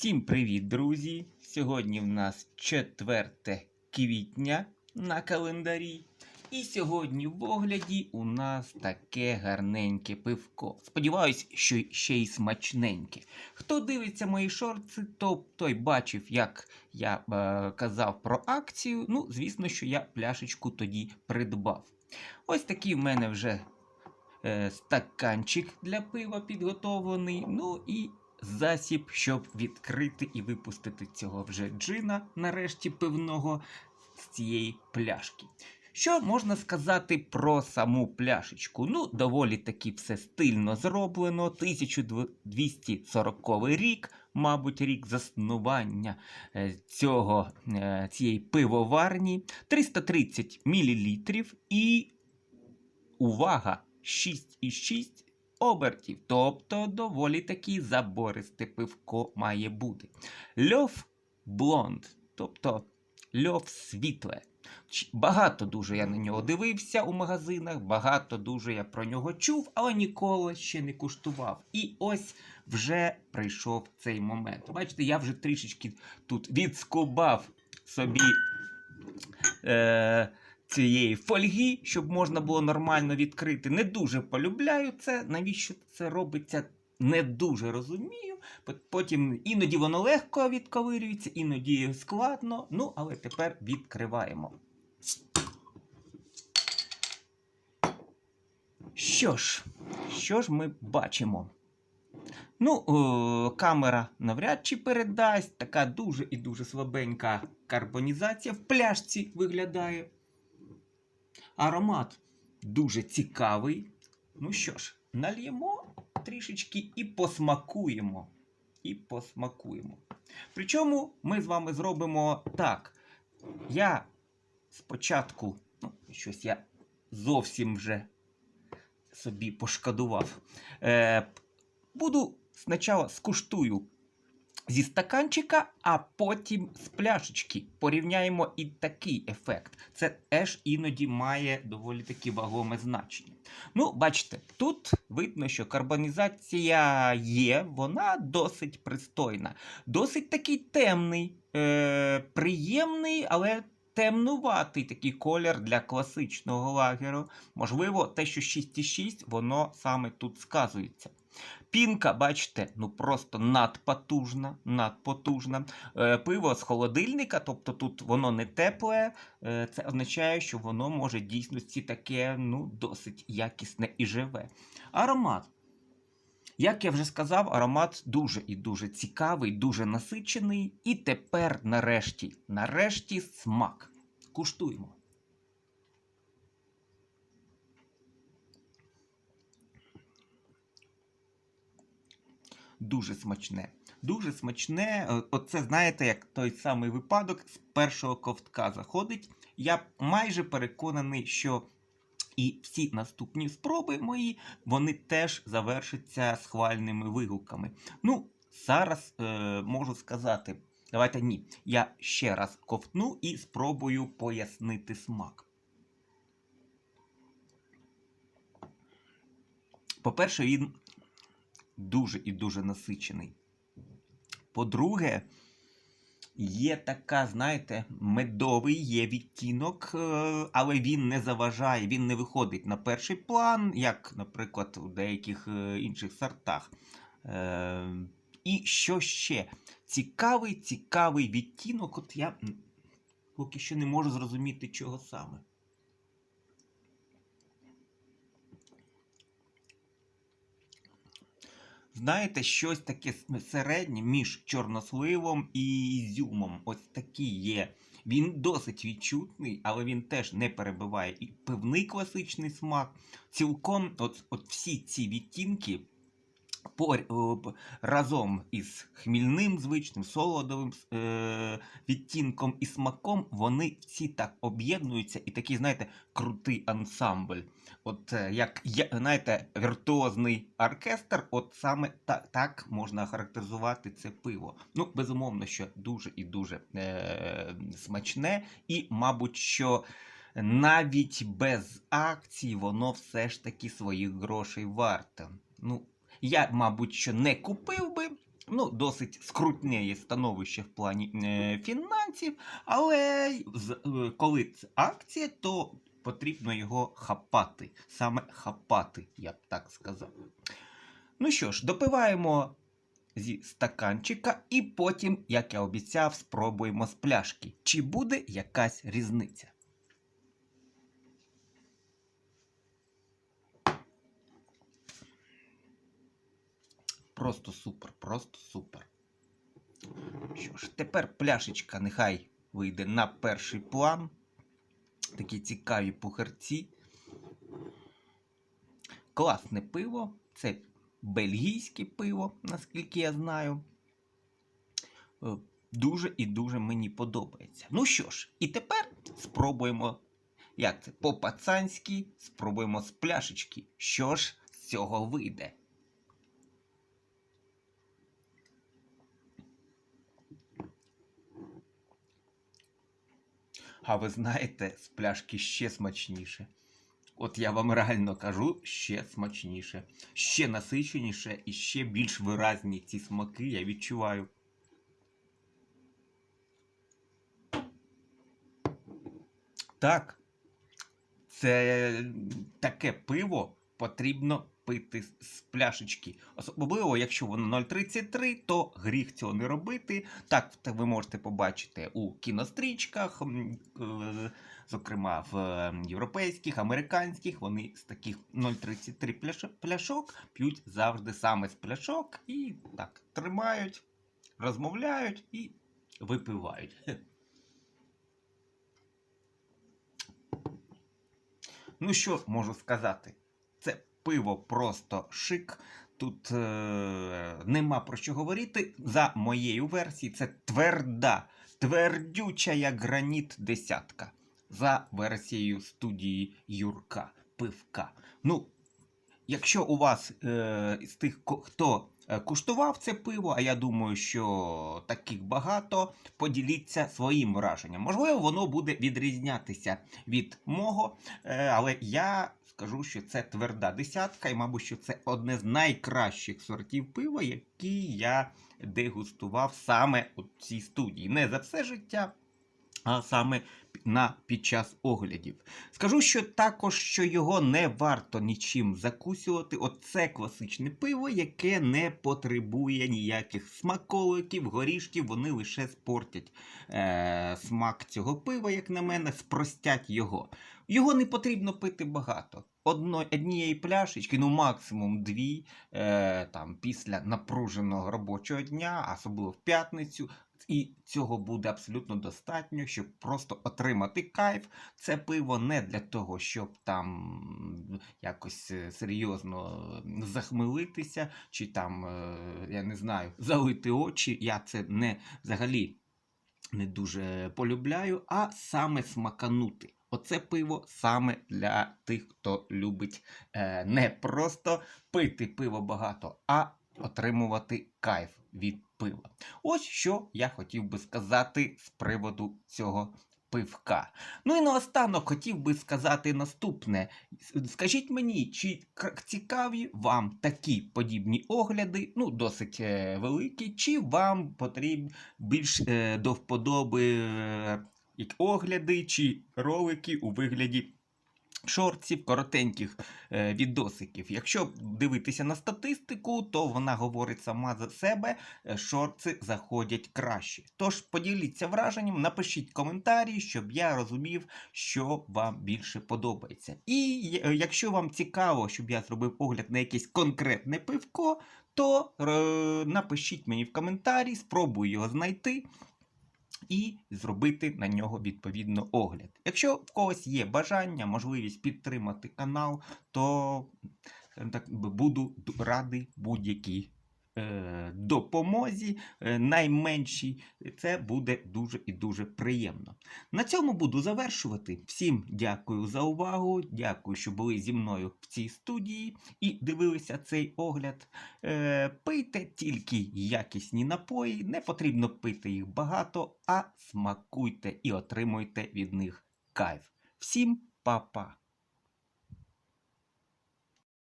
Всім привіт, друзі! Сьогодні в нас 4 квітня на календарі. І сьогодні в огляді у нас таке гарненьке пивко. Сподіваюсь, що ще й смачненьке. Хто дивиться мої шорти, то той бачив, як я е, казав про акцію. Ну, звісно, що я пляшечку тоді придбав. Ось такий в мене вже е, стаканчик для пива підготовлений. Ну і засіб, щоб відкрити і випустити цього вже джина, нарешті пивного, з цієї пляшки. Що можна сказати про саму пляшечку? Ну, доволі таки все стильно зроблено. 1240 рік, мабуть, рік заснування е, цього, е, цієї пивоварні, 330 мл і увага! 6,6 обертів, тобто доволі таки забористе пивко має бути. Льов блонд, тобто льов світле. Багато дуже я на нього дивився у магазинах, багато дуже я про нього чув, але ніколи ще не куштував. І ось вже прийшов цей момент. Бачите, я вже трішечки тут відскубав собі. Е- цієї фольги, щоб можна було нормально відкрити. Не дуже полюбляю це. Навіщо це робиться? Не дуже розумію. Потім іноді воно легко відковирюється, іноді складно. Ну, але тепер відкриваємо. Що ж, що ж ми бачимо? Ну, е, камера навряд чи передасть. Така дуже і дуже слабенька карбонізація в пляшці виглядає. Аромат дуже цікавий. Ну що ж, нальємо трішечки і посмакуємо. І посмакуємо. Причому ми з вами зробимо так. Я спочатку, ну, щось я зовсім вже собі пошкодував. Е, буду спочатку скуштую зі стаканчика, а потім з пляшечки. Порівняємо і такий ефект. Це теж іноді має доволі таки вагоме значення. Ну, бачите, тут видно, що карбонізація є, вона досить пристойна. Досить такий темний, е- приємний, але. Темнуватий такий колір для класичного лагеру. Можливо, те, що 6,6, воно саме тут сказується. Пінка, бачите, ну просто надпотужна, надпотужна. Е, пиво з холодильника, тобто тут воно не тепле. Е, це означає, що воно може дійсності таке ну, досить якісне і живе. Аромат. Як я вже сказав, аромат дуже і дуже цікавий, дуже насичений. І тепер, нарешті, нарешті, смак. Куштуємо. Дуже смачне. Дуже смачне. Е, Оце, знаєте, як той самий випадок з першого ковтка заходить. Я майже переконаний, що і всі наступні спроби мої, вони теж завершаться схвальними вигуками. Ну, зараз е, можу сказати, давайте ні. Я ще раз ковтну і спробую пояснити смак. По-перше, він дуже і дуже насичений. По-друге, є така, знаєте, медовий є відтінок, е, але він не заважає, він не виходить на перший план, як, наприклад, у деяких е, інших сортах. Е, І що ще? Цікавий, цікавий відтінок, от я поки що не можу зрозуміти, чого саме. Знаєте, щось таке середнє між чорносливом і ізюмом. Ось такий є. Він досить відчутний, але він теж не перебиває і пивний класичний смак. Цілком, от, от всі ці відтінки разом із хмільним звичним солодовим е, відтінком і смаком, вони всі так об'єднуються і такий, знаєте, крутий ансамбль. От е, як знаєте, віртуозний оркестр, от саме так, так можна характеризувати це пиво. Ну, безумовно, що дуже і дуже е, смачне, і, мабуть, що навіть без акцій воно все ж таки своїх грошей варте. Ну, я, мабуть, що не купив би Ну, досить скрутне є становище в плані е, фінансів, але з- е, коли це акція, то потрібно його хапати. Саме хапати, я б так сказав. Ну що ж, допиваємо зі стаканчика, і потім, як я обіцяв, спробуємо з пляшки. Чи буде якась різниця? Просто супер, просто супер. Що ж, тепер пляшечка нехай вийде на перший план. Такі цікаві пухарці. Класне пиво. Це бельгійське пиво, наскільки я знаю. Е, Дуже і дуже мені подобається. Ну що ж, і тепер спробуємо, як це, по-пацанськи, спробуємо з пляшечки. Що ж з цього вийде? А ви знаєте, з пляшки ще смачніше. От я вам реально кажу, ще смачніше, ще насиченіше і ще більш виразні ці смаки я відчуваю. Так, це таке пиво потрібно пити з- пляшечки. Особливо, якщо воно 0,33, то гріх цього не робити. Так, ви можете побачити у кінострічках, е, зокрема в е, європейських, американських, вони з таких 0,33 пляшок п'ють завжди саме з пляшок і так тримають, розмовляють і випивають. Ну що можу сказати? Пиво просто шик. Тут е- нема про що говорити. За моєю версією, це тверда, твердюча, як граніт десятка. За версією студії Юрка Пивка. Ну, якщо у вас е- з тих, хто е, куштував це пиво, а я думаю, що таких багато, поділіться своїм враженням. Можливо, воно буде відрізнятися від мого. Е, але я скажу, що це тверда десятка, і, мабуть, що це одне з найкращих сортів пива, які я дегустував саме у цій студії. Не за все життя, а саме на під час оглядів. Скажу, що також що його не варто нічим закусювати. Оце класичне пиво, яке не потребує ніяких смаколиків, горішків, вони лише спортять е- смак цього пива, як на мене, спростять його. Його не потрібно пити багато. Одно, однієї пляшечки, ну максимум дві, е, там, після напруженого робочого дня, особливо в п'ятницю. І цього буде абсолютно достатньо, щоб просто отримати кайф. Це пиво не для того, щоб там якось е, серйозно захмелитися, чи там, е, я не знаю, залити очі. Я це не взагалі не дуже полюбляю, а саме смаканути. Оце пиво саме для тих, хто любить е, не просто пити пиво багато, а отримувати кайф від пива. Ось що я хотів би сказати з приводу цього пивка. Ну і наостанок хотів би сказати наступне. Скажіть мені, чи цікаві вам такі подібні огляди, ну, досить е, великі, чи вам потрібні більш е, до вподоби е, огляди чи ролики у вигляді шортів, коротеньких е, відосиків. Якщо дивитися на статистику, то вона говорить сама за себе, е, шорти заходять краще. Тож поділіться враженням, напишіть коментарі, щоб я розумів, що вам більше подобається. І е, якщо вам цікаво, щоб я зробив огляд на якесь конкретне пивко, то е, напишіть мені в коментарі, спробую його знайти і зробити на нього відповідно огляд. Якщо в когось є бажання, можливість підтримати канал, то так, буду радий будь-якій допомозі, е, найменшій. Це буде дуже і дуже приємно. На цьому буду завершувати. Всім дякую за увагу. Дякую, що були зі мною в цій студії і дивилися цей огляд. Е, пийте тільки якісні напої, не потрібно пити їх багато, а смакуйте і отримуйте від них кайф. Всім па-па!